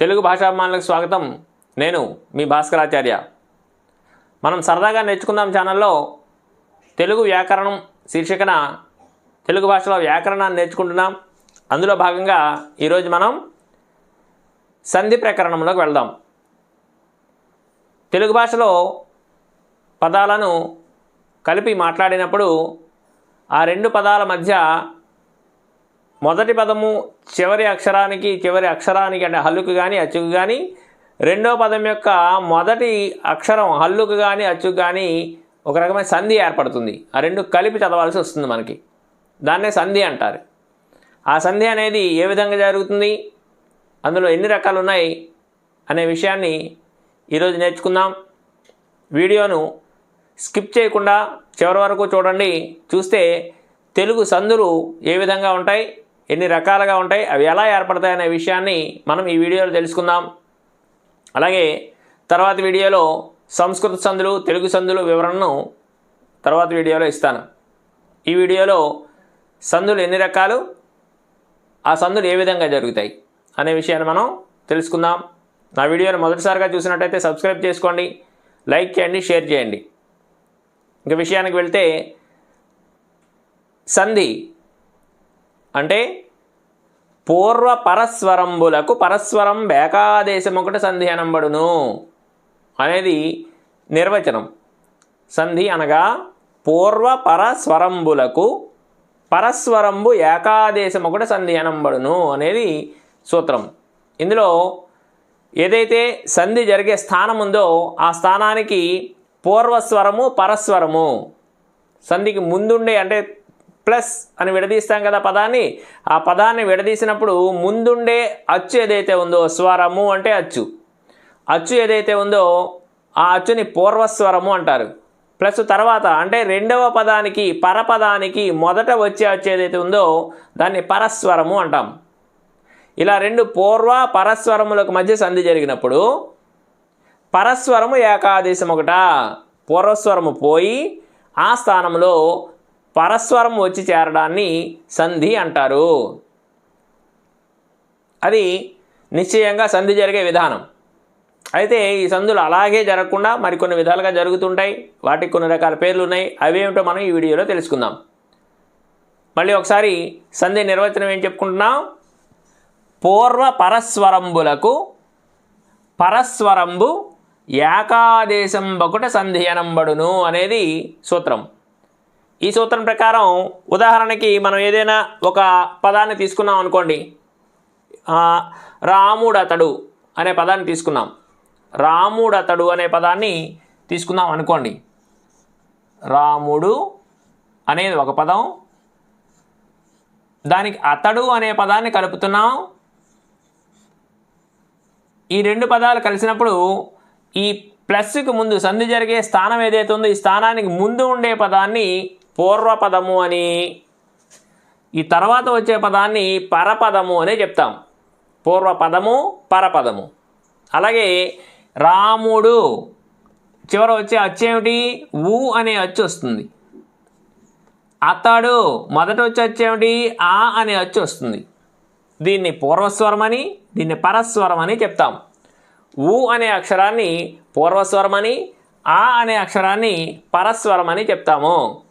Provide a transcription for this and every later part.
తెలుగు భాషాభిమానులకు స్వాగతం. నేను మీ భాస్కరాచార్య. మనం సరదాగా నేర్చుకుందాం ఛానల్లో తెలుగు వ్యాకరణం శీర్షికన తెలుగు భాషలో వ్యాకరణాన్ని నేర్చుకుంటున్నాం. అందులో భాగంగా ఈరోజు మనం సంధి ప్రకరణంలోకి వెళ్దాం. తెలుగు భాషలో పదాలను కలిపి మాట్లాడినప్పుడు ఆ రెండు పదాల మధ్య మొదటి పదము చివరి అక్షరానికి చివరి అక్షరానికి అంటే హల్లుకు కానీ అచ్చుకు కానీ రెండో పదం యొక్క మొదటి అక్షరం హల్లుకు కానీ అచ్చుకు కానీ ఒక రకమైన సంధి ఏర్పడుతుంది. ఆ రెండు కలిపి చదవాల్సి వస్తుంది మనకి. దాన్నే సంధి అంటారు. ఆ సంధి అనేది ఏ విధంగా జరుగుతుంది? అందులో ఎన్ని రకాలు ఉన్నాయి అనే విషయాన్ని ఈరోజు నేర్చుకుందాం. వీడియోను స్కిప్ చేయకుండా చివరి వరకు చూడండి. చూస్తే తెలుగు సందులు ఏ విధంగా ఉంటాయి? ఎన్ని రకాలుగా ఉంటాయి అవి ఎలా ఏర్పడతాయి అనే విషయాన్ని మనం ఈ వీడియోలో తెలుసుకుందాం. అలాగే తర్వాత వీడియోలో సంస్కృత సందులు తెలుగు సందులు వివరణను తర్వాత వీడియోలో ఇస్తాను. ఈ వీడియోలో సందులు ఎన్ని రకాలు ఆ సందులు ఏ విధంగా జరుగుతాయి అనే విషయాన్ని మనం తెలుసుకుందాం. నా వీడియోని మొదటిసారిగా చూసినట్టయితే సబ్స్క్రైబ్ చేసుకోండి లైక్ చేయండి షేర్ చేయండి. ఇంక విషయానికి వెళ్తే సంధి అంటే పూర్వ పరస్వరంబులకు పరస్వరం బేకాదేశం ఒకటి సంధి అనబడును అనేది నిర్వచనం. సంధి అనగా పూర్వ పరస్వరంబులకు పరస్వరంబు ఏకాదేశం ఒకటి సంధి అనంబడును అనేది సూత్రం. ఇందులో ఏదైతే సంధి జరిగే స్థానం ఉందో ఆ స్థానానికి పూర్వస్వరము పరస్వరము. సంధికి ముందుండే అంటే ప్లస్ అని విడదీస్తాం కదా పదాన్ని. ఆ పదాన్ని విడదీసినప్పుడు ముందుండే అచ్చు ఏదైతే ఉందో స్వరము అంటే అచ్చు. అచ్చు ఏదైతే ఉందో ఆ అచ్చుని పూర్వస్వరము అంటారు. ప్లస్ తర్వాత అంటే రెండవ పదానికి పరపదానికి మొదట వచ్చే అచ్చు ఏదైతే ఉందో దాన్ని పరస్వరము అంటాం. ఇలా రెండు పూర్వ పరస్వరములకు మధ్య సంధి జరిగినప్పుడు పరస్వరము ఏకాదేశం ఒకట. పూర్వస్వరము పోయి ఆ స్థానంలో పరస్వరం వచ్చి చేరడాన్ని సంధి అంటారు. అది నిశ్చయంగా సంధి జరిగే విధానం. అయితే ఈ సంధులు అలాగే జరగకుండా మరికొన్ని విధాలుగా జరుగుతుంటాయి. వాటికి కొన్ని రకాల పేర్లు ఉన్నాయి. అవేమిటో మనం ఈ వీడియోలో తెలుసుకుందాం. మళ్ళీ ఒకసారి సంధి నిర్వచనం ఏం చెప్పుకుంటున్నాం? పూర్వ పరస్వరంబులకు పరస్వరంబు ఏకాదేశం బకుట సంధియనంబడును అనేది సూత్రం. ఈ సూత్రం ప్రకారం ఉదాహరణకి మనం ఏదైనా ఒక పదాన్ని తీసుకున్నాం అనుకోండి. రాముడు రాముడతడు అనే పదాన్ని తీసుకున్నాం. రాముడతడు అనే పదాన్ని తీసుకుందాం అనుకోండి. రాముడు అనేది ఒక పదం. దానికి అతడు అనే పదాన్ని కలుపుతున్నాం. ఈ రెండు పదాలు కలిసినప్పుడు ఈ ప్లస్కి ముందు సంధి జరిగే స్థానం ఏదైతే ఉందో ఈ స్థానానికి ముందు ఉండే పదాన్ని పూర్వపదము అని. ఈ తర్వాత వచ్చే పదాన్ని పరపదము అనే చెప్తాం. పూర్వపదము పరపదము. అలాగే రాముడు. చివర వచ్చే అచ్చేమిటి ఊ అనే అచ్చు వస్తుంది. అతడు. మొదట వచ్చే అచ్చేమిటి ఆ అనే అచ్చు వస్తుంది. దీన్ని పూర్వస్వరం అని దీన్ని పరస్వరం అని చెప్తాం. ఊ అనే అక్షరాన్ని పూర్వస్వరం అని ఆ అనే అక్షరాన్ని పరస్వరం అని చెప్తాము.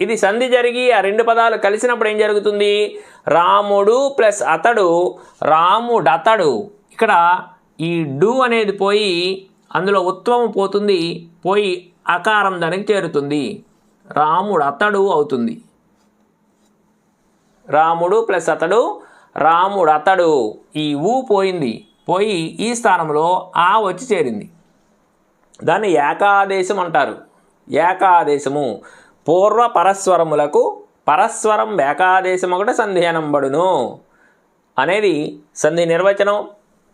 ఇది సంధి జరిగి ఆ రెండు పదాలు కలిసినప్పుడు ఏం జరుగుతుంది? రాముడు ప్లస్ అతడు రాముడతడు ఇక్కడ ఈ డు అనేది పోయి అందులో ఉత్వము పోతుంది పోయి అకారం దానికి చేరుతుంది. రాముడు అతడు అవుతుంది. రాముడు ప్లస్ అతడు రాముడు అతడు. ఈ ఊ పోయింది పోయి ఈ స్థానంలో ఆ వచ్చి చేరింది. దాన్ని ఏకాదేశం అంటారు. ఏకాదేశము. పూర్వ పరస్వరములకు పరస్వరం ఏకాదేశం ఒకటి సంధియనంబడును. అనేది సంధి నిర్వచనం.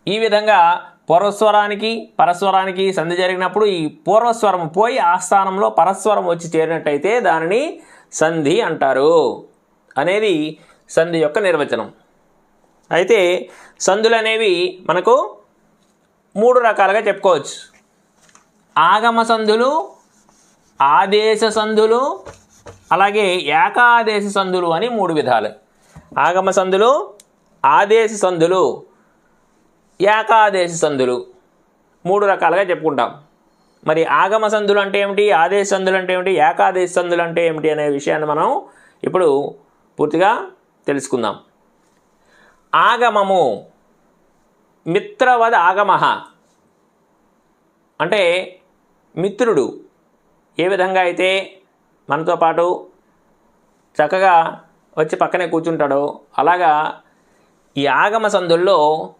ఈ విధంగా పూర్వస్వరానికి పరస్వరానికి సంధి జరిగినప్పుడు ఈ పూర్వస్వరం పోయి ఆ స్థానంలో పరస్వరం వచ్చి చేరినట్టయితే దానిని సంధి అంటారు. అనేది సంధి యొక్క నిర్వచనం. అయితే సంధులు అనేవి మనకు మూడు రకాలుగా చెప్పుకోవచ్చు. ఆగమ సంధులు ఆదేశ సంధులు అలాగే ఏకాదేశ సంధులు అని మూడు విధాలు. ఆగమ సంధులు ఆదేశ సంధులు ఏకాదేశ సందులు మూడు రకాలుగా చెప్పుకుంటాం. మరి ఆగమ సంధులు అంటే ఏమిటి? ఆదేశ సంధులు అంటే ఏమిటి? ఏకాదేశ సందులు అంటే ఏమిటి అనే విషయాన్ని మనం ఇప్పుడు పూర్తిగా తెలుసుకుందాం. ఆగమము మిత్రవద్ ఆగమ అంటే మిత్రుడు. ఏ విధంగా అయితే మనతో పాటు చక్కగా వచ్చి పక్కనే కూర్చుంటాడో అలాగా ఈ ఆగమ సందుల్లో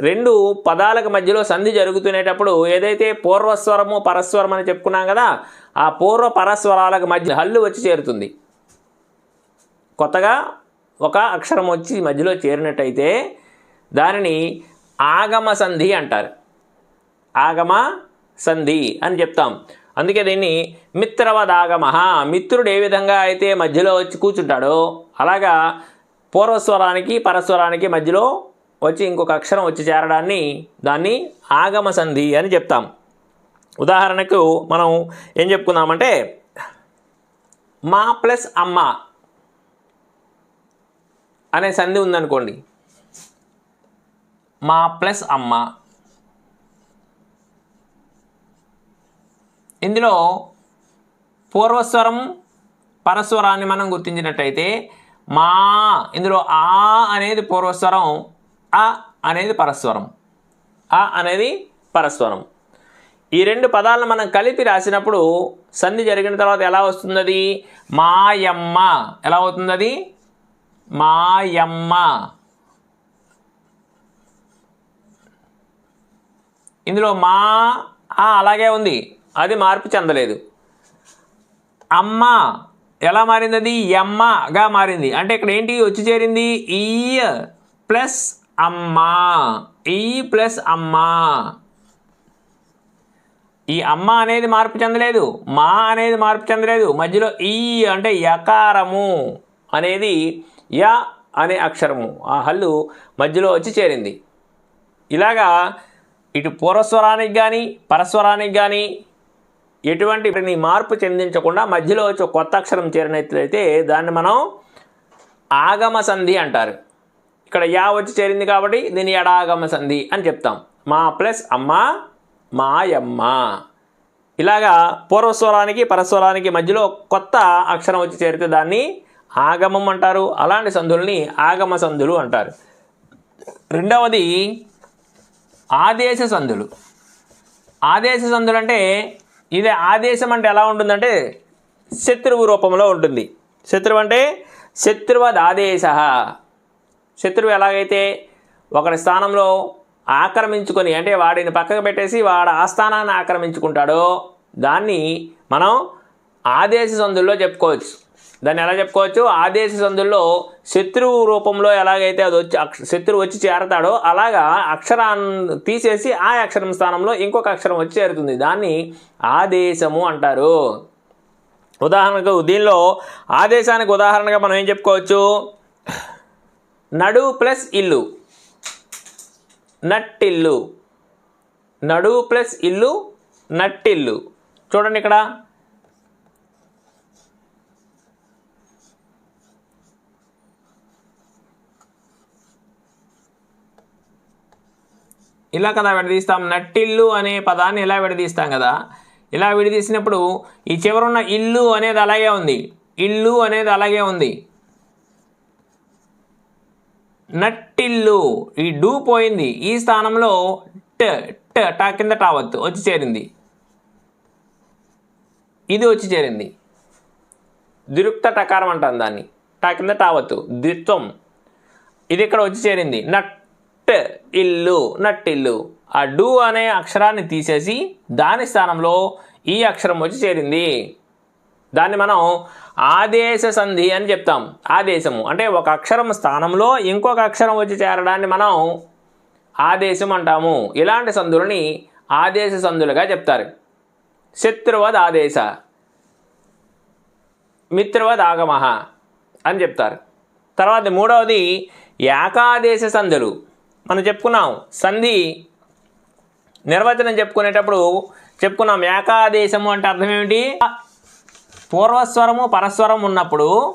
రెండు పదాలకు మధ్యలో సంధి జరుగుతునేటప్పుడు ఏదైతే పూర్వస్వరము పరస్వరం అని చెప్పుకున్నాం కదా ఆ పూర్వ పరస్వరాలకు మధ్య హల్లు వచ్చి చేరుతుంది. కొత్తగా ఒక అక్షరం వచ్చి మధ్యలో చేరినట్టయితే దానిని ఆగమ సంధి అంటారు. ఆగమ సంధి అని చెప్తాం. అందుకే దీన్ని మిత్రవదాగమ మిత్రుడు ఏ విధంగా అయితే మధ్యలో వచ్చి కూర్చుంటాడో అలాగా పూర్వస్వరానికి పరస్వరానికి మధ్యలో వచ్చి ఇంకొక అక్షరం వచ్చి చేరడాన్ని దాన్ని ఆగమ సంధి అని చెప్తాం. ఉదాహరణకు మనం ఏం చెప్పుకుందామంటే మా ప్లస్ అమ్మ అనే సంధి ఉందనుకోండి. మా ప్లస్ అమ్మ ఇందులో పూర్వస్వరం పరస్వరాన్ని మనం గుర్తించినట్టయితే మా ఇందులో ఆ అనేది పూర్వస్వరం అ అనేది పరస్వరం. అ అనేది పరస్వరం. ఈ రెండు పదాలను మనం కలిపి రాసినప్పుడు సంధి జరిగిన తర్వాత ఎలా వస్తుంది మాయమ్మ. ఎలా అవుతుంది మాయమ్మ. ఇందులో మా ఆ అలాగే ఉంది. అది మార్పు చెందలేదు. అమ్మ ఎలా మారింది అది ఎమ్మగా మారింది. అంటే ఇక్కడ ఏంటి? వచ్చి చేరింది? ఈ ప్లస్ అమ్మ. ఈ ప్లస్ అమ్మ. ఈ అమ్మ అనేది మార్పు చెందలేదు. మా అనేది మార్పు చెందలేదు. మధ్యలో ఈ అంటే యకారము అనేది య అనే అక్షరము. ఆ హల్లు మధ్యలో వచ్చి చేరింది. ఇలాగా ఇటు పూర్వస్వరానికి కానీ పరస్వరానికి కానీ ఎటువంటి ని మార్పు చెందించకుండా మధ్యలో వచ్చి కొత్త అక్షరం చేరినట్లయితే దాన్ని మనం ఆగమ సంధి అంటారు. ఇక్కడ యా వచ్చి చేరింది కాబట్టి దీన్ని ఎడాగమ సంధి అని చెప్తాం. మా ప్లస్ అమ్మ మాయమ్మ. ఇలాగా పూర్వస్వరానికి పరస్వరానికి మధ్యలో కొత్త అక్షరం వచ్చి చేరితే దాన్ని ఆగమం అంటారు. అలాంటి సంధుల్ని ఆగమ సంధులు అంటారు. రెండవది ఆదేశ సంధులు. ఆదేశ సంధులు అంటే ఇది ఆదేశం అంటే ఎలా ఉంటుందంటే శత్రువు రూపంలో ఉంటుంది. శత్రువు అంటే శత్రువద్ ఆదేశ. శత్రువు ఎలాగైతే ఒకరి స్థానంలో ఆక్రమించుకొని అంటే వాడిని పక్కకు పెట్టేసి వాడు ఆ స్థానాన్ని ఆక్రమించుకుంటాడో దాన్ని మనం ఆదేశ సందుల్లో చెప్పుకోవచ్చు. దాన్ని ఎలా చెప్పుకోవచ్చు? ఆదేశ సంధుల్లో శత్రువు రూపంలో ఎలాగైతే అది వచ్చి అక్ష- శత్రువు వచ్చి చేరతాడో అలాగా అక్షరాన్ని తీసేసి ఆ అక్షరం స్థానంలో ఇంకొక అక్షరం వచ్చి చేరుతుంది. దాన్ని ఆదేశము అంటారు. ఉదాహరణకు దీనిలో ఆదేశానికి ఉదాహరణగా మనం ఏం చెప్పుకోవచ్చు? నడు ప్లస్ ఇల్లు. నట్టిల్లు. నడు ప్లస్ ఇల్లు నట్టిల్లు. చూడండి ఇక్కడ. ఇలా కదా విడదీస్తాం? నట్టిల్లు అనే పదాన్ని ఇలా విడదీస్తాం కదా. ఇలా విడదీసినప్పుడు ఈ చివరున్న ఇల్లు అనేది అలాగే ఉంది. ఇల్లు అనేది అలాగే ఉంది. నట్టిల్లు ఈ డూ పోయింది. ఈ స్థానంలో ట ట టా కింద టావత్తు వచ్చి చేరింది. ఇది వచ్చి చేరింది. దిరుక్త టకారం అంటాం దాన్ని. టా కింద టావత్తు ద్విత్వం. ఇది ఇక్కడ వచ్చి చేరింది. నట్ ఇల్లు నట్టిల్లు ఆ డు అనే అక్షరాన్ని తీసేసి దాని స్థానంలో ఈ అక్షరం వచ్చి చేరింది. దాన్ని మనం ఆదేశ సంధి అని చెప్తాం. ఆదేశము అంటే ఒక అక్షరం స్థానంలో ఇంకొక అక్షరం వచ్చి చేరడాన్ని మనం ఆదేశం అంటాము. ఇలాంటి సంధులని ఆదేశ సంధులుగా చెప్తారు. శత్రువద్ ఆదేశ మిత్రవద్ ఆగమహ అని చెప్తారు. తర్వాత మూడవది ఏకాదేశ సంధులు. మనం చెప్పుకున్నాం. సంధి నిర్వచనం చెప్పుకునేటప్పుడు చెప్పుకున్నాం. ఏకాదేశము అంటే అర్థం ఏమిటి? పూర్వస్వరము పరస్వరం ఉన్నప్పుడు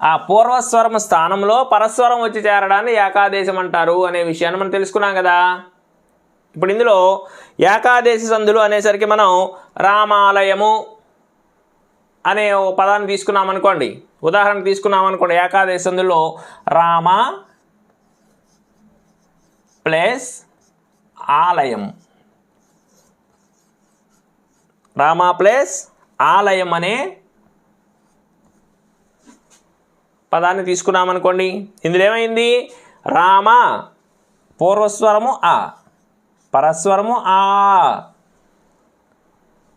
ఆ పూర్వస్వరం స్థానంలో పరస్వరం వచ్చి చేరడాన్ని ఏకాదేశం అంటారు అనే విషయాన్ని మనం తెలుసుకున్నాం కదా. ఇప్పుడు ఇందులో ఏకాదేశ సంధులు అనేసరికి మనం రామాలయము అనే ఓ పదాన్ని తీసుకున్నాం అనుకోండి ఉదాహరణ తీసుకున్నాం అనుకోండి ఏకాదశి సంధుల్లో రామ ప్లస్ ఆలయం. రామ ప్లస్ ఆలయం అనే పదాన్ని తీసుకున్నామనుకోండి. ఇందులో ఏమైంది రామ పూర్వస్వరము ఆ పరస్వరము ఆ.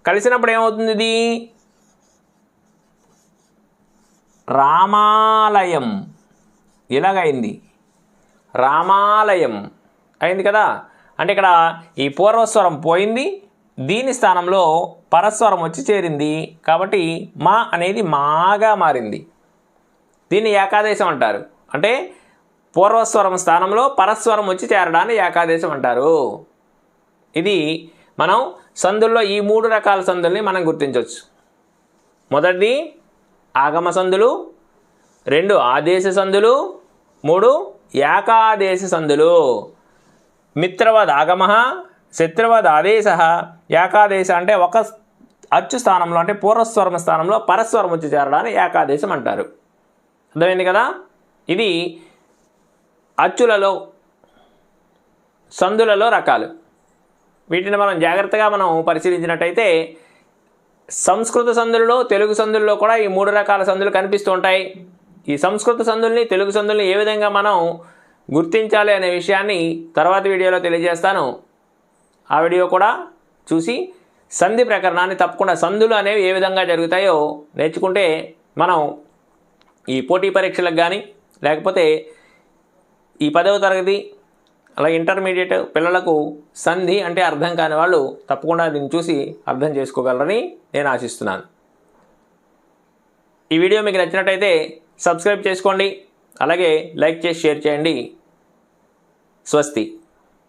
కలిసినప్పుడు ఏమవుతుంది ఇది? రామాలయం. ఇలాగైంది రామాలయం. అయింది కదా? అంటే ఇక్కడ ఈ పూర్వస్వరం పోయింది దీని స్థానంలో పరస్వరం వచ్చి చేరింది. కాబట్టి మా అనేది మాగా మారింది. దీన్ని ఏకాదేశం అంటారు. అంటే పూర్వస్వరం స్థానంలో పరస్వరం వచ్చి చేరడాన్ని ఏకాదేశం అంటారు. ఇది మనం సందుల్లో ఈ మూడు రకాల సందుల్ని మనం గుర్తించవచ్చు మొదటిది ఆగమ సందులు రెండు ఆదేశ సందులు మూడు ఏకాదేశ సందులు. మిత్రవద్ ఆగమ శత్రువద్ ఆదేశ ఏకాదేశ అంటే ఒక అచ్చు స్థానంలో అంటే పూర్వస్వరం స్థానంలో పరస్వరం వచ్చి చేరడాన్ని ఏకాదేశం అంటారు. అర్థమైంది కదా? ఇది అచ్చులలో సందులలో రకాలు. వీటిని మనం జాగ్రత్తగా మనం పరిశీలించినట్టయితే సంస్కృత సందులలో తెలుగు సందుల్లో కూడా ఈ మూడు రకాల సందులు కనిపిస్తూ ఉంటాయి. ఈ సంస్కృత సందుల్ని తెలుగు సందుల్ని ఏ విధంగా మనం గుర్తించాలి అనే విషయాన్ని తర్వాత వీడియోలో తెలియజేస్తాను. ఆ వీడియో కూడా చూసి సంధి ప్రకరణాన్ని తప్పకుండా సంధులు అనేవి ఏ విధంగా జరుగుతాయో నేర్చుకుంటే మనం ఈ పోటీ పరీక్షలకు కానీ లేకపోతే ఈ పదవ తరగతి అలాగే ఇంటర్మీడియట్ పిల్లలకు సంధి అంటే అర్థం కాని వాళ్ళు తప్పకుండా దీన్ని చూసి అర్థం చేసుకోగలరని నేను ఆశిస్తున్నాను. ఈ వీడియో మీకు నచ్చినట్టయితే సబ్స్క్రైబ్ చేసుకోండి. అలాగే లైక్ చేసి షేర్ చేయండి. స్వస్తి.